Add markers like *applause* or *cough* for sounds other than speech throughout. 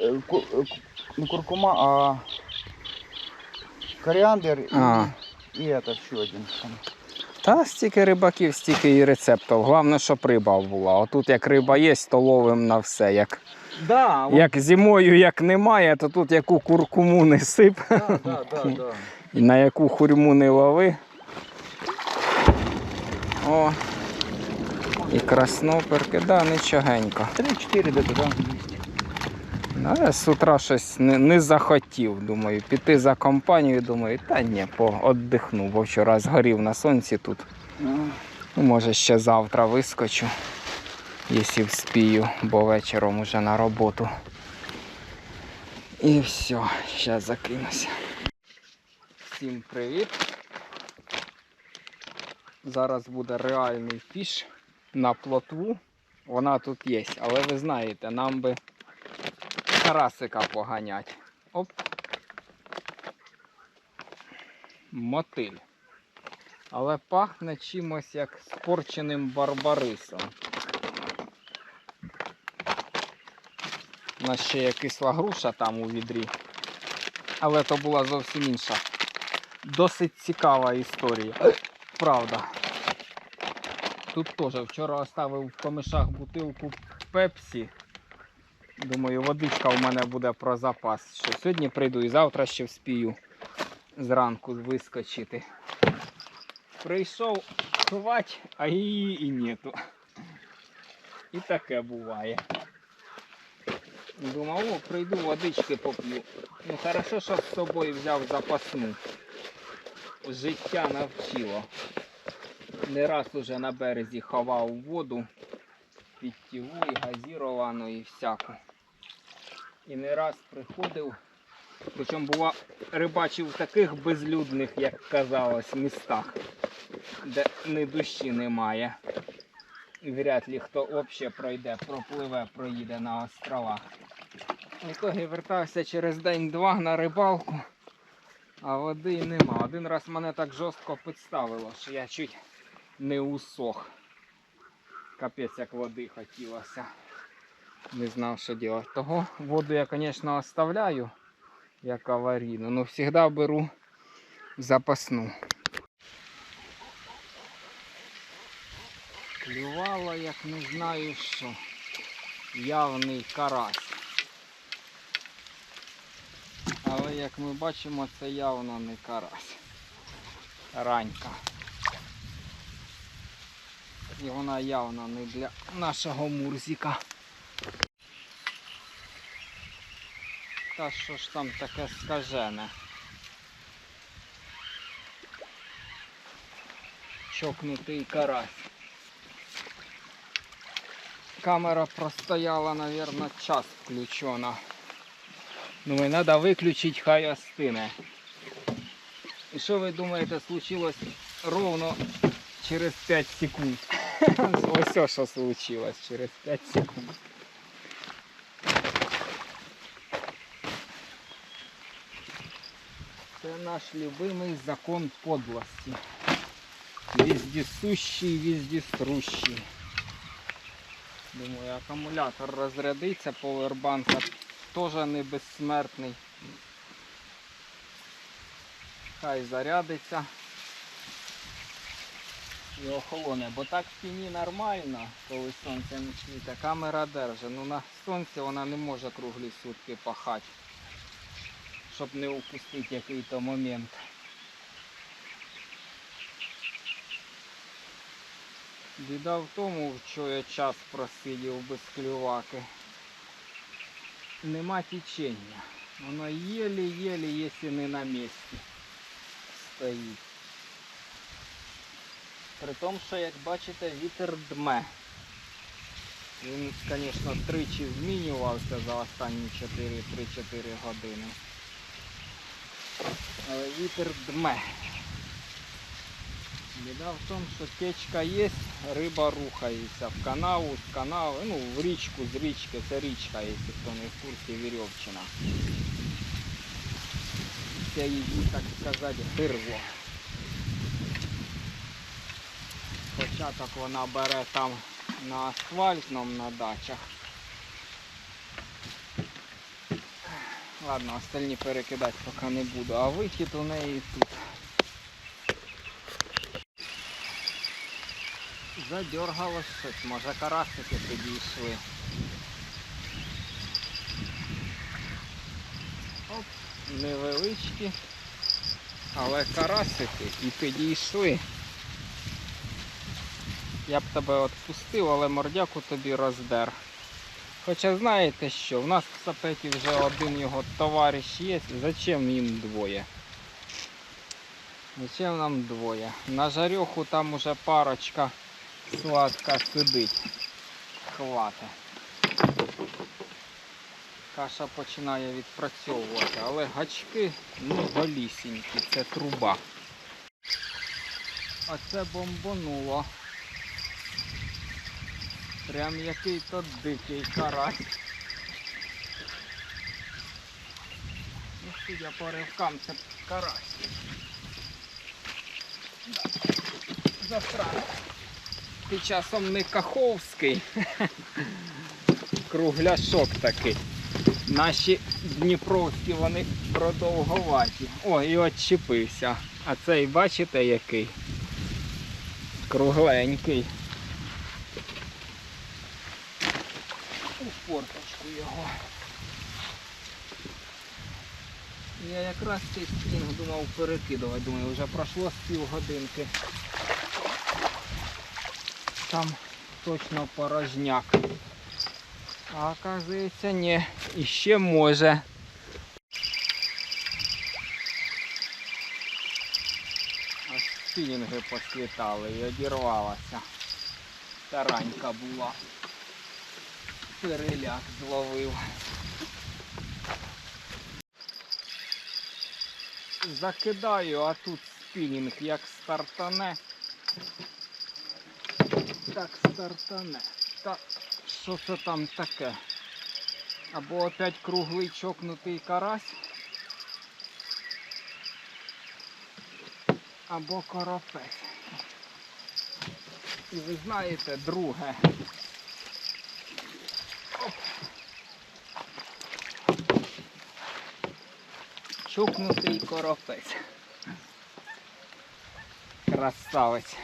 Е, ку- е, Не куркума, а коріандр і, А. і этот ще один. там. Та стільки рибаків, стільки і рецептів. Головне, щоб риба була. Отут як риба є, то ловимо на все. Як, Да, от- як зимою як немає, то тут яку куркуму не сип, да, да, да, да. і на яку хурму не лови. О, і красноперки, да, нічогенько. Три-чотири де туди. Я з утра щось не, не захотів, думаю, піти за компанію, думаю, та ні, поотдихну, бо вчора згорів на сонці тут. Ну, може, ще завтра вискочу, якщо вспію, бо вечором уже на роботу. І все, зараз закинуся. Всім привіт. Зараз буде реальний фіш на плотву. Вона тут є, але ви знаєте, нам би карасика поганять. Оп. Мотиль. Але пахне чимось як спорченим барбарисом. У нас ще є кисла груша там у відрі. Але то була зовсім інша. Досить цікава історія. Правда. Тут теж вчора оставив в комишах бутилку пепсі. Думаю, водичка у мене буде про запас. Що сьогодні прийду і завтра ще вспію зранку вискочити. Прийшов хвать, а її і нету. І таке буває. Думав, о, прийду водички поп'ю. Ну хорошо, що з собою взяв запасну. Життя навчило. Не раз уже на березі ховав воду питтєву і газіровану і всяку. І не раз приходив, причому бува, рибачив в таких безлюдних, як казалось, містах, де ні душі немає. Вряд ли хто взагалі пройде, пропливе, проїде на островах. В итоге вертався через день-два на рибалку, а води нема. Один раз мене так жорстко підставило, що я чуть не усох. Капець як води хотілося. Не знав, що робити. Того воду я, звісно, оставляю як аварійну, але завжди беру запасну. Клювало, як не знаю що. Явний карась. Але як ми бачимо, це явно не карась. Ранька. І вона явно не для нашого мурзика. Та що ж там таке скажене? Чокнутий карась. Камера простояла, наверное, час включена. Думаю, треба виключити, хай остине. І що ви думаєте, случилось ровно через 5 секунд? *laughs* Ось що случилось через 5 секунд. Наш любимий закон подлості. Вездесущий, вездеструщий. Думаю, акумулятор розрядиться, повербанка теж не безсмертний. Хай зарядиться і охолоне, бо так в тіні нормально, коли сонце не світе, камера держить. Ну на сонці вона не може круглі сутки пахати, щоб не упустити який-то момент. Біда в тому, що я час просидів без клюваки. Нема течення. Воно єлі-єлі, якщо не на місці стоїть. При тому, що, як бачите, вітер дме. Він, звісно, тричі змінювався за останні 4-3-4 години. Але вітер дме. Біда в тому, що течка є, риба рухається в канаву, з канави, ну в річку, з річки, це річка, якщо хто не в курсі, Вірьовчина. Це її, так сказати, гирло. Початок вона бере там на асфальтному на дачах. Ладно, остальні перекидати поки не буду, а вихід у неї тут. Задергалось щось, може карасики підійшли. Оп, невеличкі, але карасики і підійшли. Я б тебе відпустив, але мордяку тобі роздер. Хоча знаєте що, в нас в сапеті вже один його товариш є, зачем їм двоє? Зачем нам двоє? На жарьоху там уже парочка сладка сидить. Хвата. Каша починає відпрацьовувати, але гачки ну голісінькі, це труба. А це бомбонуло. Прям який-то дикий карась. Ну, судя по ривкам, це карась. Засранець. Ти часом не каховський. *laughs* Кругляшок такий. Наші дніпровські вони продовговаті. О, і отчепився. А цей бачите який? Кругленький. У форточку його. Я якраз цей спінг думав перекидувати. Думаю, вже пройшло з півгодинки. Там точно порожняк. А оказується ні. І ще може. Аж спінінги послітали і одірвалася. Таранька була. Переляк зловив. Закидаю, а тут спінінг як стартане. Так стартане. Та що це там таке? Або опять круглий чокнутий карась. Або коропець. І ви знаєте, друге. Чокнутий коропець. Красавець.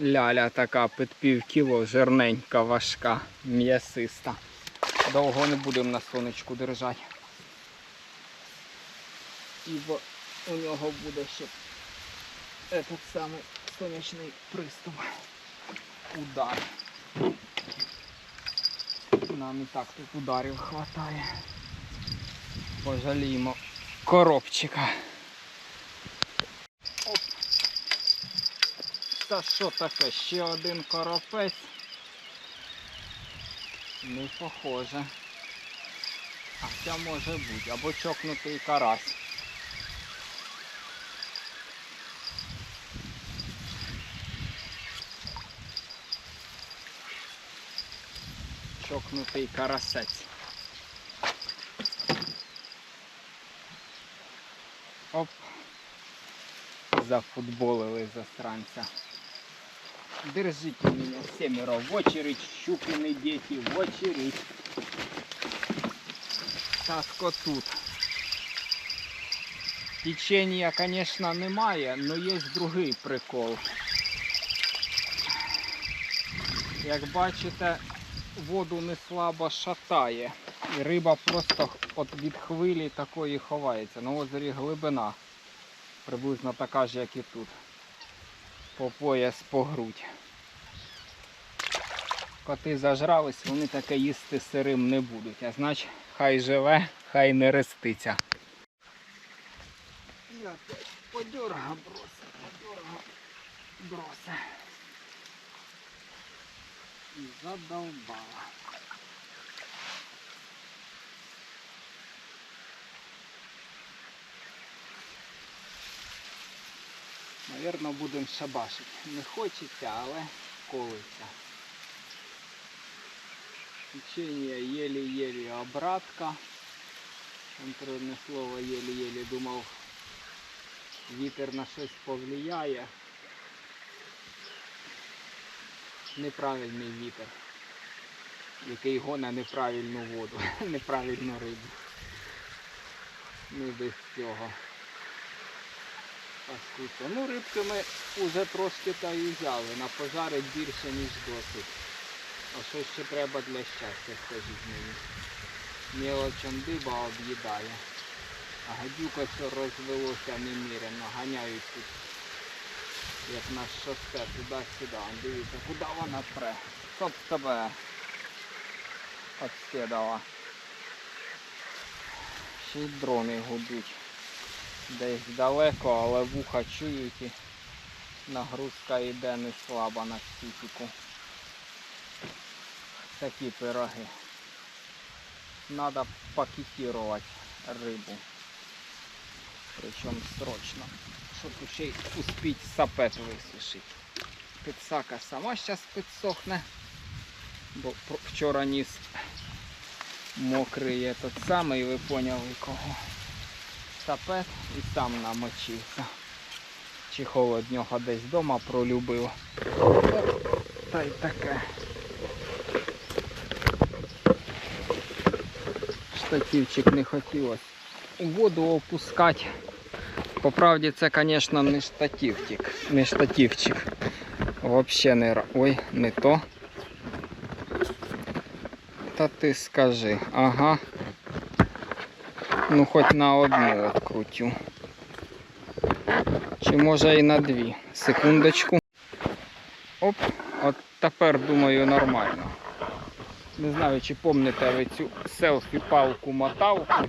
Ляля така під пів кіло, жирненька, важка, м'ясиста. Довго не будемо на сонечку держати. Ібо у нього буде ще этот самий сонячний приступ. Удар. Нам і так тут ударів хватає. Пожаліємо коробчика. Оп. Та що таке? Ще один коропець. Не похоже. А це може бути. Або чокнутий карась. Чокнутий карасець. Оп. Зафутболили засранця. Держите меня семеро в очередь, щукины дети в очередь. Так тут. Течення, конечно, немає, але є другий прикол. Як бачите, воду не слабо шатає. І риба просто от від хвилі такої ховається. На озері глибина. Приблизно така ж, як і тут. По пояс по грудь. Коти зажрались, вони таке їсти сирим не будуть. А значить, хай живе, хай не реститься. І опять подерга броса, подерга броса. І задолбала. Навірно, будемо шабашити. Не хочеться, але колиться. Течение еле-еле обратка. Контрольне слово еле-еле думав, вітер на щось повлияє. Неправильний вітер, який гоне неправильну воду, *laughs* неправильну рибу. Не без цього. Паскудство. Ну, рибки ми вже трошки та і взяли. На пожарить більше, ніж досить. А що ще треба для щастя, скажіть мені. Мілочем диба об'їдає. А гадюка що розвелося немірено. Ганяють тут. Як на шоссе, туди-сюди. Дивіться, куди вона пре. Стоп тебе. Обслідала. Ще й дрони гудуть. Десь далеко, але вуха чують і нагрузка йде не слаба на психіку. Такі пироги. Надо пакетировать рибу. Причем срочно. Щоб ще й успіть сапет висушити. Підсака сама зараз підсохне. Бо вчора ніс мокрий этот самий, ви поняли кого. Сапет і сам намочився. Чи холоднього десь вдома пролюбив. Та й таке. Штативчик не хотілося у воду опускати. По правді це, звісно, не штативчик. Не штативчик. Вообще не ра- Ой, не то. Та ти скажи. Ага. Ну хоч на одну открутю. Чи може і на дві. Секундочку. Оп, от тепер думаю нормально. Не знаю, чи пам'ятаєте ви цю селфі-палку моталку.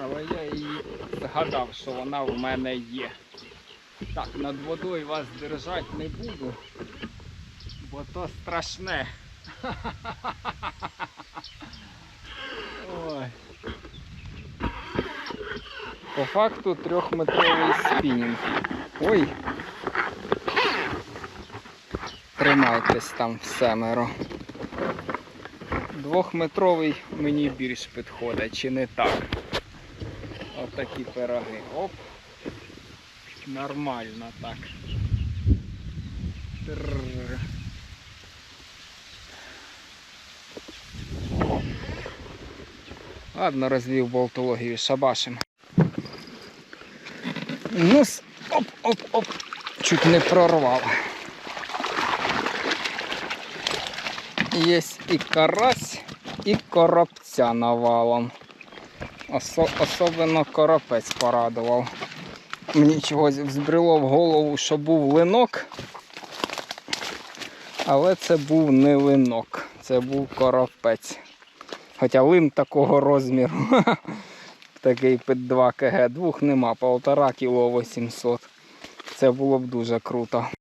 Але я її згадав, що вона в мене є. Так, над водою вас держати не буду, бо то страшне. *laughs* Ой. По факту трьохметровий спінінг. Ой. Тримайтесь там семеро. Двохметровий мені більш підходить, чи не так? Отакі пироги. Оп. Нормально так. Трррр. Ладно, розвів болтологію шабашим. Ну, оп, оп, оп. Чуть не прорвав. Є і карась, і коробця навалом. Осо- особливо коропець порадував. Мені чогось взбрело в голову, що був линок. Але це був не линок, це був коропець. Хоча лин такого розміру. *laughs* Такий під 2 кг. Двох нема, полтора кіло 800. Це було б дуже круто.